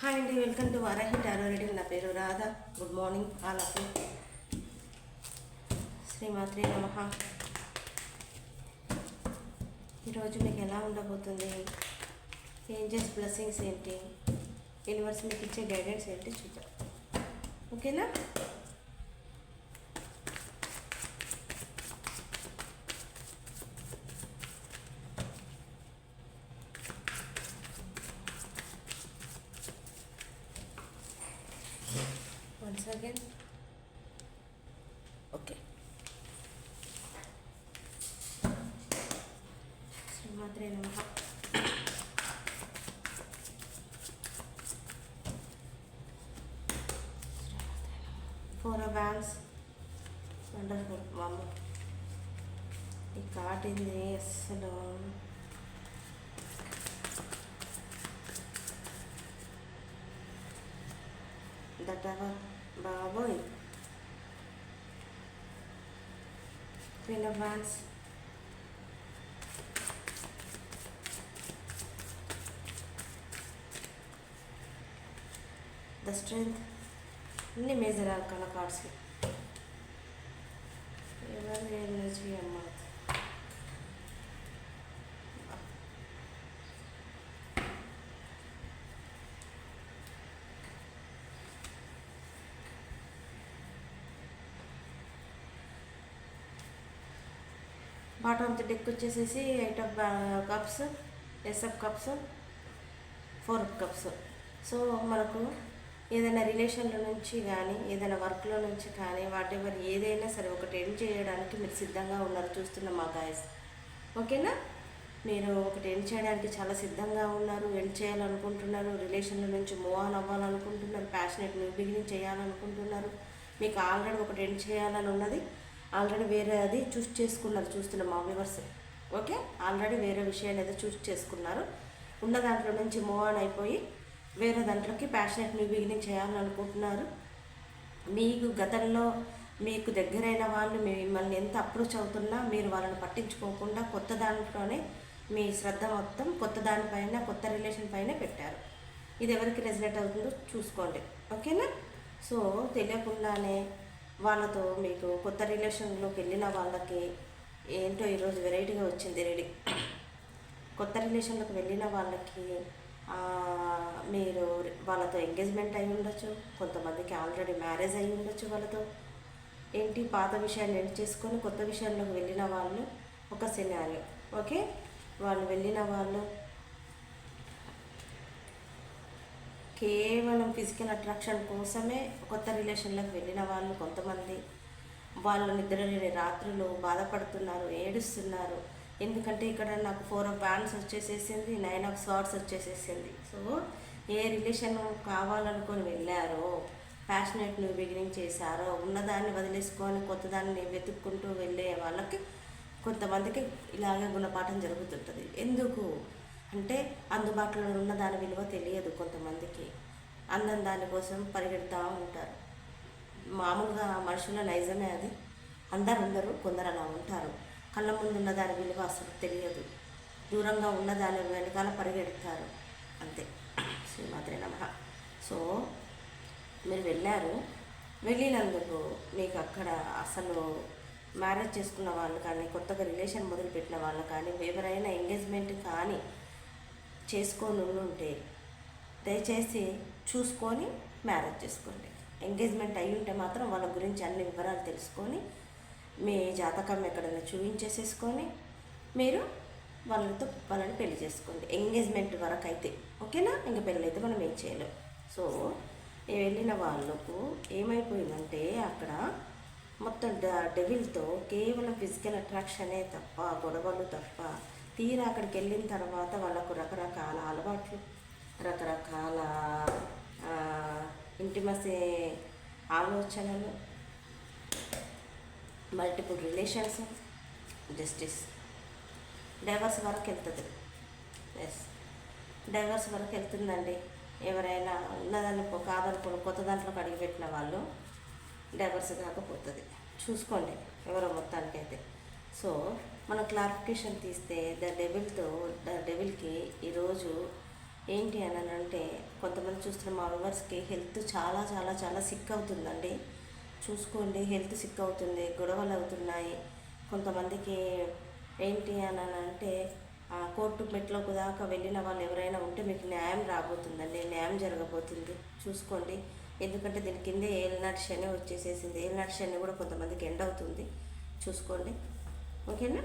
Hi అండి welcome to Varahi tarot reading నా పేరు Radha. Good morning all of you శ్రీమాత్రి నమ. ఈరోజు మీకు ఎలా ఉండబోతుంది? ఏంజెస్ బ్లెస్సింగ్స్ ఏంటి? యూనివర్స్ మీకు ఇచ్చే గైడెన్స్ ఏంటి చూద్దాం. ఓకేనా again. Okay శ్రీమాత్రే నమ ఫోర్ బ్యాన్స్ వండర్ఫుల్ మమ్మ ఈ కాటింది అస్సలు దట్టగా బాబోయ్ queen of wands the strength అన్ని మేజర్ ఆర్కాన కార్డ్స్ ఎవరు ఎనర్జీ అమ్మా బాటమ్ ఆఫ్ ద డెక్ వచ్చేసేసి eight of cups ace of cups four of cups. So మనకు ఏదైనా రిలేషన్ల నుంచి కానీ ఏదైనా వర్క్లో నుంచి కానీ వాట్ ఎవర్ ఏదైనా సరే ఒకటి ఎండ్ చేయడానికి మీరు సిద్ధంగా ఉన్నారు చూస్తున్న మా గాయస్ ఓకేనా? మీరు ఒకటి ఎండ్ చేయడానికి చాలా సిద్ధంగా ఉన్నారు ఎండ్ చేయాలనుకుంటున్నారు రిలేషన్ల నుంచి మూవ్ ఆన్ అవ్వాలనుకుంటున్నారు ప్యాషనెట్ న్యూ బిగినింగ్ చేయాలనుకుంటున్నారు. మీకు ఆల్రెడీ ఒకటి ఎండ్ చేయాలని ఉన్నది. ఆల్రెడీ వేరే అది చూస్ చేసుకున్నారు చూస్తున్న మా వ్యూవర్స్. ఓకే? ఆల్రెడీ వేరే విషయాన్ని ఏదో చూస్ చేసుకున్నారు. ఉన్న దాంట్లో నుంచి మూవ్ ఆన్ అయిపోయి వేరే దాంట్లోకి ప్యాషనెట్ న్యూ బిగినింగ్ చేయాలనుకుంటున్నారు మీకు గతంలో మీకు దగ్గరైన వాళ్ళు మిమ్మల్ని ఎంత అప్రోచ్ అవుతున్నా మీరు వాళ్ళని పట్టించుకోకుండా కొత్త దాంట్లోనే మీ శ్రద్ధ మొత్తం కొత్త దానిపైన కొత్త రిలేషన్ పైన పెట్టారు. ఇది ఎవరికి రెసినేట్ అవుతుందో చూసుకోండి. ఓకేనా? సో తెలియకుండానే వాళ్ళతో మీకు కొత్త రిలేషన్లోకి వెళ్ళిన వాళ్ళకి ఏంటో ఈరోజు వెరైటీగా వచ్చింది రెడీ. కొత్త రిలేషన్లోకి వెళ్ళిన వాళ్ళకి మీరు వాళ్ళతో ఎంగేజ్మెంట్ అయి ఉండొచ్చు కొంతమందికి ఆల్రెడీ మ్యారేజ్ అయి ఉండొచ్చు వాళ్ళతో. ఏంటి? పాత విషయాన్ని ఎండ్ చేసుకొని కొత్త విషయంలోకి వెళ్ళిన వాళ్ళు ఒక సినారియో ఓకే? వాళ్ళు వెళ్ళిన వాళ్ళు కేవలం ఫిజికల్ అట్రాక్షన్ కోసమే కొత్త రిలేషన్లకు వెళ్ళిన వాళ్ళు కొంతమంది. వాళ్ళు నిద్రలేని రాత్రులు బాధపడుతున్నారు ఏడుస్తున్నారు. ఎందుకంటే ఇక్కడ నాకు ఫోర్ ఆఫ్ బ్యాండ్స్ వచ్చేసేసింది నైన్ ఆఫ్ స్వార్డ్స్ వచ్చేసేసింది. సో ఏ రిలేషన్ కావాలనుకొని వెళ్ళారో ప్యాషనేట్ నువ్వు బిగినింగ్ చేశారో ఉన్నదాన్ని వదిలేసుకొని కొత్తదాన్ని వెతుక్కుంటూ వెళ్ళే వాళ్ళకి కొంతమందికి ఇలాగే గుణపాఠం జరుగుతుంటుంది. ఎందుకు? అంటే అందుబాటులో ఉన్న దాని విలువ తెలియదు కొంతమందికి. అందం దానికోసం పరిగెడతా ఉంటారు. మామూలుగా మనుషుల నైజమే అది. అందరు ఉండరు కొందరు అలా ఉంటారు. కళ్ళ ముందు ఉన్న దాని విలువ అసలు తెలియదు. దూరంగా ఉన్న దాని వెనకాల పరిగెడతారు. అంతే. శ్రీమాత్రే నమ. సో మీరు వెళ్ళారు. వెళ్ళినందుకు మీకు అక్కడ అసలు మ్యారేజ్ చేసుకున్న వాళ్ళు కానీ కొత్తగా రిలేషన్ మొదలుపెట్టిన వాళ్ళు కానీ ఎవరైనా ఎంగేజ్మెంట్ కానీ చేసుకొని ఉంటే దయచేసి చూసుకొని మ్యారేజ్ చేసుకోండి. ఎంగేజ్మెంట్ అయి ఉంటే మాత్రం వాళ్ళ గురించి అన్ని వివరాలు తెలుసుకొని మీ జాతకం ఎక్కడైనా చూపించేసేసుకొని మీరు వాళ్ళతో వాళ్ళని పెళ్ళి చేసుకోండి. ఎంగేజ్మెంట్ వరకు అయితే ఓకేనా? ఇంకా పెళ్ళి అయితే మనం ఏం చేయలేం. సో వెళ్ళిన వాళ్ళకు ఏమైపోయిందంటే అక్కడ మొత్తం డెవిల్తో కేవలం ఫిజికల్ అట్రాక్షనే తప్ప గొడవలు తప్ప తీరా అక్కడికి వెళ్ళిన తర్వాత వాళ్ళకు రకరకాల అలవాట్లు రకరకాల ఇంటిమసే ఆలోచనలు మల్టిపుల్ రిలేషన్స్ జస్టిస్. డైవర్స్ వరకు వెళ్తుంది ఎస్ డైవర్స్ వరకు వెళ్తుందండి ఎవరైనా ఉన్నదాన్ని పో- కొత్త దాంట్లోకి అడిగిపెట్టిన వాళ్ళు డైవర్స్ కాకపోతుంది. చూసుకోండి ఎవరో మొత్తానికి అయితే సో మనం క్లారిఫికేషన్ తీస్తే ద డెవిల్తో ద డెవిల్కి ఈరోజు ఏంటి అని అంటే కొంతమంది చూస్తున్న మా వివర్స్కి హెల్త్ చాలా చాలా చాలా సిక్ అవుతుందండి. చూసుకోండి హెల్త్ సిక్ అవుతుంది గొడవలు అవుతున్నాయి. కొంతమందికి ఏంటి అని అంటే కోర్టు మెట్లోకి దాకా వెళ్ళిన వాళ్ళు ఎవరైనా ఉంటే మీకు న్యాయం రాబోతుందండి న్యాయం జరగబోతుంది. చూసుకోండి. ఎందుకంటే దీని కిందే ఏలినాటి శని వచ్చేసేసింది. ఏలినాటి శని కూడా కొంతమందికి ఎండ్ అవుతుంది. చూసుకోండి. ఓకేనా?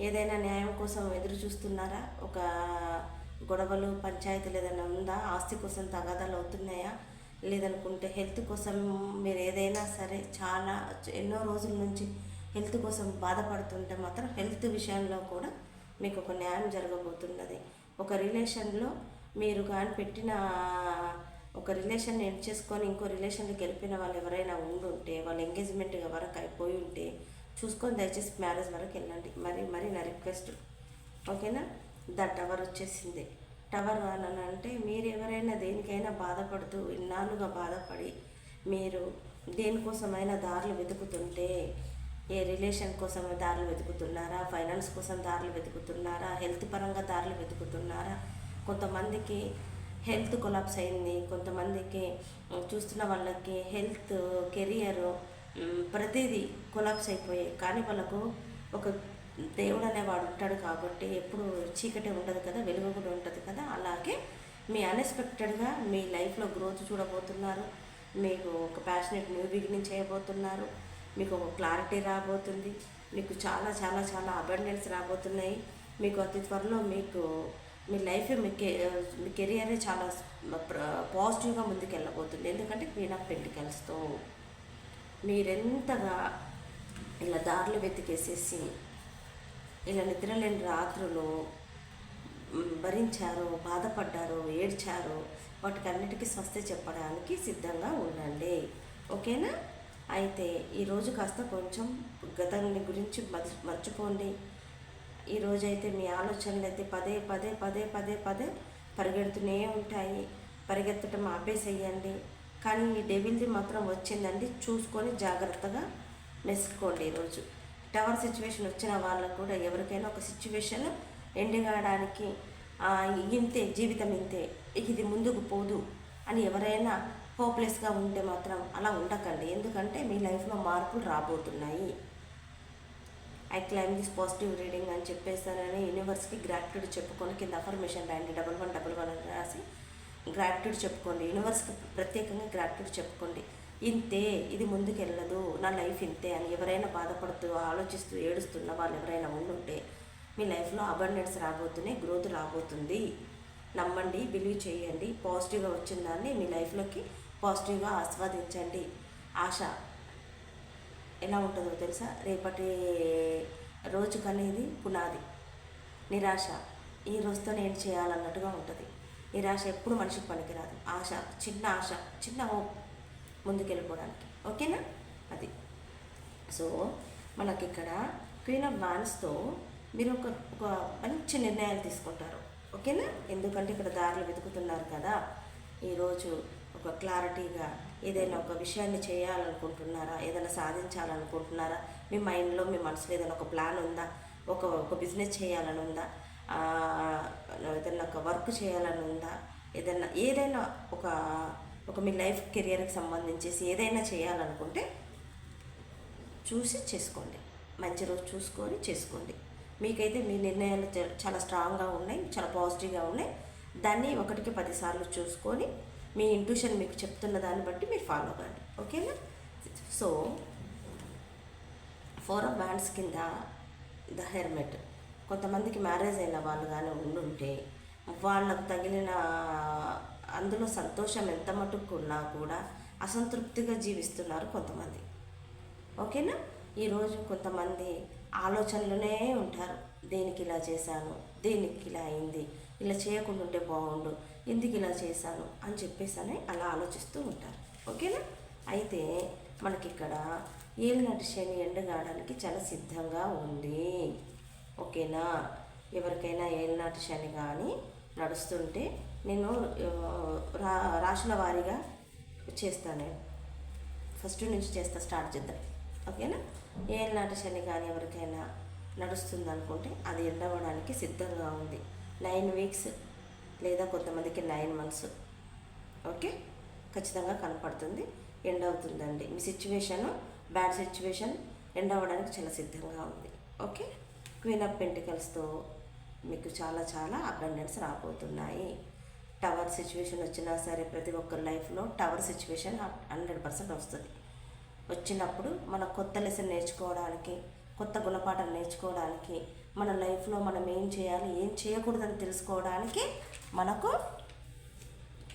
ఏదైనా న్యాయం కోసం ఎదురు చూస్తున్నారా? ఒక గొడవలు పంచాయతీలు ఏదైనా ఉందా? ఆస్తి కోసం తగాదాలు అవుతున్నాయా? లేదనుకుంటే హెల్త్ కోసం మీరు ఏదైనా సరే చాలా ఎన్నో రోజుల నుంచి హెల్త్ కోసం బాధపడుతుంటే మాత్రం హెల్త్ విషయంలో కూడా మీకు ఒక న్యాయం జరగబోతున్నది. ఒక రిలేషన్లో మీరు కానీ పెట్టిన ఒక రిలేషన్ ఎండ్ చేసుకొని ఇంకో రిలేషన్కి గెలిపిన వాళ్ళు ఎవరైనా ఉండుంటే వాళ్ళ ఎంగేజ్మెంట్ వరకు అయిపోయి ఉంటే చూసుకొని దయచేసి మ్యారేజ్ వరకు వెళ్ళండి. మరి మరి నా రిక్వెస్ట్. ఓకేనా? ద టవర్ వచ్చేసింది. టవర్ అని అంటే మీరు ఎవరైనా దేనికైనా బాధపడుతూ ఇన్నాళ్ళుగా బాధపడి మీరు దేనికోసమైనా దారులు వెతుకుతుంటే ఏ రిలేషన్ కోసం దారులు వెతుకుతున్నారా? ఫైనాన్స్ కోసం దారులు వెతుకుతున్నారా? హెల్త్ పరంగా దారులు వెతుకుతున్నారా? కొంతమందికి హెల్త్ కొలాప్స్ అయింది. కొంతమందికి చూస్తున్న వాళ్ళకి హెల్త్ కెరియర్ ప్రతిదీ కొలాప్స్ అయిపోయాయి. కానీ వాళ్ళకు ఒక దేవుడు అనేవాడు ఉంటాడు కాబట్టి ఎప్పుడు చీకటి ఉండదు కదా వెలుగు కూడా ఉంటుంది కదా. అలాగే మీ అన్ఎక్స్పెక్టెడ్గా మీ లైఫ్లో గ్రోత్ చూడబోతున్నారు. మీకు ఒక ప్యాషనెట్ న్యూ బిగినింగ్ చేయబోతున్నారు. మీకు ఒక క్లారిటీ రాబోతుంది. మీకు చాలా చాలా చాలా అబండెన్స్ రాబోతున్నాయి. మీకు అతి త్వరలో మీకు మీ లైఫ్ మీ కె మీ కెరియరే చాలా పాజిటివ్గా ముందుకు వెళ్ళబోతుంది ఎందుకంటే క్వీన్ ఆఫ్ పెంటికల్స్తో మీరెంతగా ఇలా దారులు వెతికేసేసి ఇలా నిద్రలేని రాత్రులు భరించారు భరించారో బాధపడ్డారో ఏడ్చారో వాటికన్నిటికీ స్వస్తి చెప్పడానికి సిద్ధంగా ఉండండి. ఓకేనా? అయితే ఈరోజు కాస్త కొంచెం గతాన్ని గురించి మర్చి మర్చిపోండి. ఈరోజైతే మీ ఆలోచనలు అయితే పదే పదే పదే పదే పదే పరిగెడుతూనే ఉంటాయి. పరిగెత్తటం ఆపేసేయండి. కానీ ఈ డెవిల్ది మాత్రం వచ్చిందండి. చూసుకొని జాగ్రత్తగా మెసుకోండి ఈరోజు. టవర్ సిచ్యువేషన్ వచ్చిన వాళ్ళకు కూడా ఎవరికైనా ఒక సిచ్యువేషన్ ఎండింగ్ అవడానికి ఇంతే జీవితం ఇంతే. ఇది ముందుకు పోదు అని ఎవరైనా హోప్లెస్గా ఉంటే మాత్రం అలా ఉండకండి. ఎందుకంటే మీ లైఫ్లో మార్పులు రాబోతున్నాయి. I claim this positive reading అని చెప్పేసానని యూనివర్స్కి గ్రాట్యూడ్ చెప్పుకొని కింద అఫర్మేషన్ రాయండి. డబల్ వన్ డబల్ వన్ అని రాసి గ్రాటిట్యూడ్ చెప్పుకోండి. యూనివర్స్కి ప్రత్యేకంగా గ్రాటిట్యూడ్ చెప్పుకోండి. ఇంతే ఇది ముందుకు వెళ్ళదు నా లైఫ్ ఇంతే అని ఎవరైనా బాధపడుతూ ఆలోచిస్తూ ఏడుస్తున్న వాళ్ళు ఎవరైనా ఉండుంటే మీ లైఫ్లో అబండెన్స్ రాబోతున్నాయి గ్రోత్ రాబోతుంది. నమ్మండి బిలీవ్ చేయండి పాజిటివ్గా వచ్చిన దాన్ని మీ లైఫ్లోకి పాజిటివ్గా ఆస్వాదించండి. ఆశ ఎలా ఉంటుందో తెలుసా? రేపటి రోజుకనేది పునాది నిరాశ. ఈ రోజుతో నేను చేయాలన్నట్టుగా ఉంటుంది. నిరాశ ఎప్పుడు మనిషికి పనికిరాదు. ఆశ చిన్న ఆశ చిన్న హోప్ ముందుకెళ్ళిపోవడానికి. ఓకేనా? అది. సో మనకి ఇక్కడ క్వీన్ ఆఫ్ వాన్స్తో మీరు ఒక ఒక మంచి నిర్ణయాలు తీసుకుంటారు. ఓకేనా? ఎందుకంటే ఇక్కడ దారులు వెతుకుతున్నారు కదా. ఈరోజు ఒక క్లారిటీగా ఏదైనా ఒక విషయాన్ని చేయాలనుకుంటున్నారా? ఏదైనా సాధించాలనుకుంటున్నారా? మీ మైండ్లో మీ మనసులో ఏదైనా ఒక ప్లాన్ ఉందా? ఒక ఒక బిజినెస్ చేయాలని ఉందా? ఏదైనా ఒక వర్క్ చేయాలని ఉందా? ఏదైనా ఏదైనా ఒక ఒక మీ లైఫ్ కెరియర్కి సంబంధించేసి ఏదైనా చేయాలనుకుంటే చూసి చేసుకోండి. మంచి రోజు చూసుకొని చేసుకోండి. మీకైతే మీ నిర్ణయాలు చాలా స్ట్రాంగ్గా ఉన్నాయి చాలా పాజిటివ్గా ఉన్నాయి. దాన్ని ఒకటికి పదిసార్లు చూసుకొని మీ ఇంట్యూషన్ మీకు చెప్తున్న దాన్ని బట్టి మీరు ఫాలో అవ్వండి. ఓకేనా? సో ఫోర్ ఆఫ్ బ్యాండ్స్ కింద ద హెర్మెట్. కొంతమందికి మ్యారేజ్ అయిన వాళ్ళు కానీ ఉండుంటే వాళ్ళకు తగిలిన అందులో సంతోషం ఎంత మటుకు ఉన్నా కూడా అసంతృప్తిగా జీవిస్తున్నారు కొంతమంది. ఓకేనా? ఈరోజు కొంతమంది ఆలోచనలోనే ఉంటారు. దేనికి ఇలా చేశాను? దేనికి ఇలా అయింది? ఇలా చేయకుండా ఉంటే బాగుండు. ఎందుకు ఇలా చేశాను? అని చెప్పేసి అని అలా ఆలోచిస్తూ ఉంటారు. ఓకేనా? అయితే మనకి ఇక్కడ ఏలినటి శని ఎండగాడానికి చాలా సిద్ధంగా ఉంది. ఓకేనా? ఎవరికైనా ఏలినాటి శని కానీ నడుస్తుంటే నేను రా రాశుల వారీగా చేస్తాను. ఫస్ట్ నుంచి చేస్తా స్టార్ట్ చేద్దాం. ఓకేనా? ఏ శని కానీ ఎవరికైనా నడుస్తుంది అనుకుంటే అది ఎండవడానికి సిద్ధంగా ఉంది. నైన్ వీక్స్ లేదా కొంతమందికి నైన్ మంత్స్. ఓకే? ఖచ్చితంగా కనపడుతుంది. ఎండ్ అవుతుందండి మీ సిచ్యువేషను బ్యాడ్ సిచ్యువేషన్ ఎండ్ అవ్వడానికి చాలా సిద్ధంగా ఉంది. ఓకే? క్వీన్ ఆఫ్ పెంటికల్స్తో మీకు చాలా చాలా అబండెన్స్ రాబోతున్నాయి. టవర్ సిచ్యువేషన్ వచ్చినా సరే ప్రతి ఒక్కరి లైఫ్లో టవర్ సిచ్యువేషన్ హండ్రెడ్ పర్సెంట్ వస్తుంది. వచ్చినప్పుడు మన కొత్త లెసన్ నేర్చుకోవడానికి కొత్త గుణపాఠం నేర్చుకోవడానికి మన లైఫ్లో మనం ఏం చేయాలి ఏం చేయకూడదని తెలుసుకోవడానికి మనకు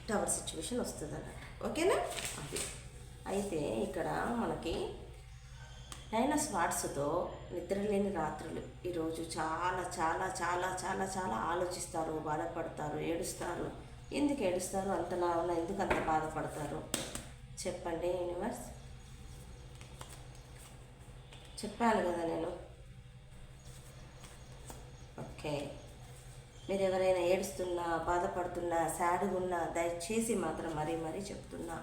టవర్ సిచ్యువేషన్ వస్తుంది అన్నమాట ఓకేనా? అది. అయితే ఇక్కడ మనకి నైన్ స్వాట్స్తో నిద్రలేని రాత్రులు. ఈరోజు చాలా చాలా చాలా చాలా చాలా ఆలోచిస్తారు బాధపడతారు ఏడుస్తారు. ఎందుకు ఏడుస్తారు? అంతలా ఉన్న ఎందుకు అంత బాధపడతారు? చెప్పండి యూనివర్స్. చెప్పాలి కదా నేను. ఓకే. మీరు ఎవరైనా ఏడుస్తున్నా బాధపడుతున్నా సాడ్గా ఉన్నా దయచేసి మాత్రం మరీ మరీ చెప్తున్నా.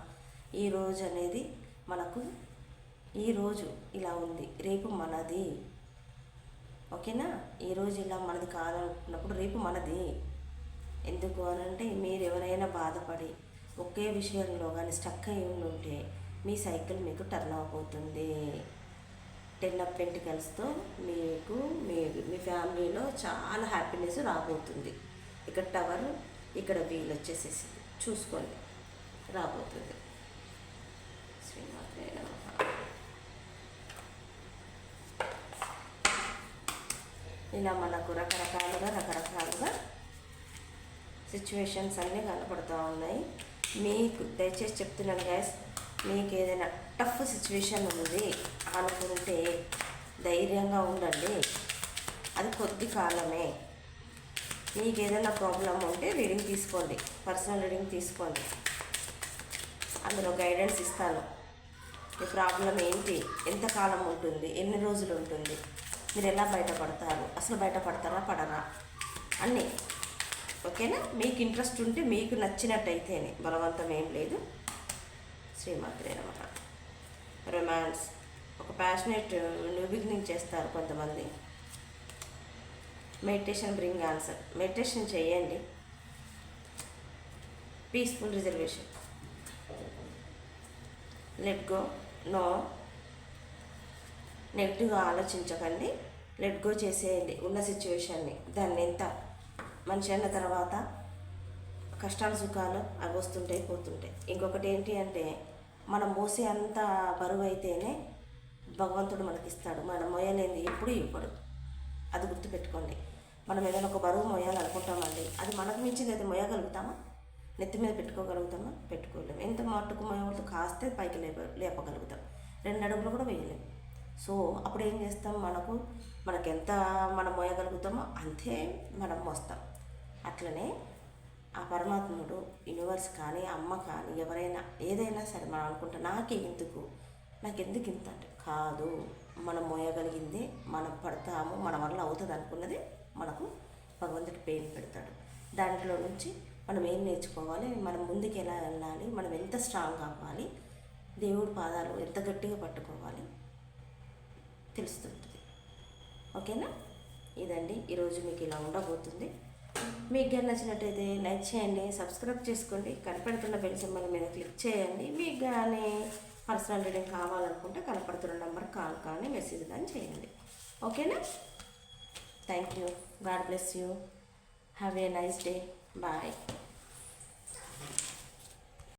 ఈ రోజు అనేది మనకు ఈ రోజు ఇలా ఉంది. రేపు మనది. ఓకేనా? ఈరోజు ఇలా మనది కాదనుకున్నప్పుడు రేపు మనది. ఎందుకు అనంటే మీరు ఎవరైనా బాధపడి ఒకే విషయంలో కానీ స్టక్ అయి ఉంటే మీ సైకిల్ మీకు టర్న్ అవ్వబోతుంది టెన్ అప్ పెంటికల్స్తో మీకు మీ మీ ఫ్యామిలీలో చాలా హ్యాపీనెస్ రాబోతుంది. ఇక్కడ టవర్ ఇక్కడ వీల్ వచ్చేసేసి చూసుకోండి. రాబోతుంది శ్రీమాత్రే నమః ఇలా మనకు రకరకాలుగా రకరకాలుగా సిచ్యువేషన్స్ అన్నీ కనపడుతూ ఉన్నాయి. మీకు దయచేసి చెప్తున్నాను గ్యాస్ మీకు ఏదైనా టఫ్ సిచ్యువేషన్ ఉంది అనుకుంటే ధైర్యంగా ఉండండి. అది కొద్ది కాలమే. మీకు ఏదైనా ప్రాబ్లం ఉంటే రీడింగ్ తీసుకోండి పర్సనల్ రీడింగ్ తీసుకోండి. అందులో గైడెన్స్ ఇస్తాను. మీ ప్రాబ్లం ఏంటి? ఎంతకాలం ఉంటుంది? ఎన్ని రోజులు ఉంటుంది? మీరు ఎలా బయటపడతారు? అసలు బయటపడతారా పడరా? అన్నీ. ఓకేనా? మీకు ఇంట్రెస్ట్ ఉంటే మీకు నచ్చినట్టయితేనే. బలవంతం ఏం లేదు. శ్రీమాత్రే నమ. రొమాన్స్. ఒక ప్యాషనేట్ న్యూ బిగినింగ్ చేస్తారు కొంతమంది. మెడిటేషన్ బ్రింగ్ ఆన్సర్ మెడిటేషన్ చేయండి. Peaceful reservation let go no నెగిటివ్గా ఆలోచించకండి. లెట్ గో చేసేయండి ఉన్న సిచ్యువేషన్ని దాన్ని ఎంత? మనిషి అన్న తర్వాత కష్టాలు సుఖాలు అవి వస్తుంటాయి పోతుంటాయి. ఇంకొకటి ఏంటి అంటే మనం మోసే అంత బరువు అయితేనే భగవంతుడు మనకి ఇస్తాడు మనం మోయలేని ఎప్పుడు ఇవ్వడు. అది గుర్తుపెట్టుకోండి. మనం ఏదైనా ఒక బరువు మోయాలనుకుంటామండి అది మనకు మించింది అయితే మోయగలుగుతామా నెత్తి మీద పెట్టుకోగలుగుతామా? పెట్టుకోలేము. ఎంత మట్టుకు మోయగలుగుతా కాస్తే పైకి లేప లేపగలుగుతాం. రెండు అడుగులు కూడా వేయలేము సో అప్పుడు ఏం చేస్తాం మనకు మనకు ఎంత మనం మోయగలుగుతామో అంతే మనం మోస్తాం. అట్లనే ఆ పరమాత్ముడు యూనివర్స్ కానీ అమ్మ కానీ ఎవరైనా ఏదైనా సరే మనం అనుకుంటా నాకే ఎందుకు? నాకు ఎందుకు ఇంత అంటే? కాదు మనం మోయగలిగింది మనం పడతాము మన వల్ల అవుతుంది అనుకున్నది మనకు భగవంతుడు పెయిన్ పెడతాడు. దాంట్లో నుంచి మనం ఏం నేర్చుకోవాలి? మనం ముందుకు ఎలా వెళ్ళాలి? మనం ఎంత స్ట్రాంగ్ అవ్వాలి? దేవుడి పాదాలు ఎంత గట్టిగా పట్టుకోవాలి? తెలుస్తుంటుంది. ఓకేనా? ఇదండి. ఈరోజు మీకు ఇలా ఉండబోతుంది. మీకు కానీ నచ్చినట్టయితే లైక్ చేయండి సబ్స్క్రైబ్ చేసుకోండి. కనపడుతున్న బెల్ సింబల్ మీద క్లిక్ చేయండి. మీకు కానీ పర్సనల్ రీడింగ్ కావాలనుకుంటే కనపడుతున్న నెంబర్ కాల్ కానీ మెసేజ్ కానీ చేయండి. ఓకేనా? Thank you. God bless you. Have a nice day. Bye.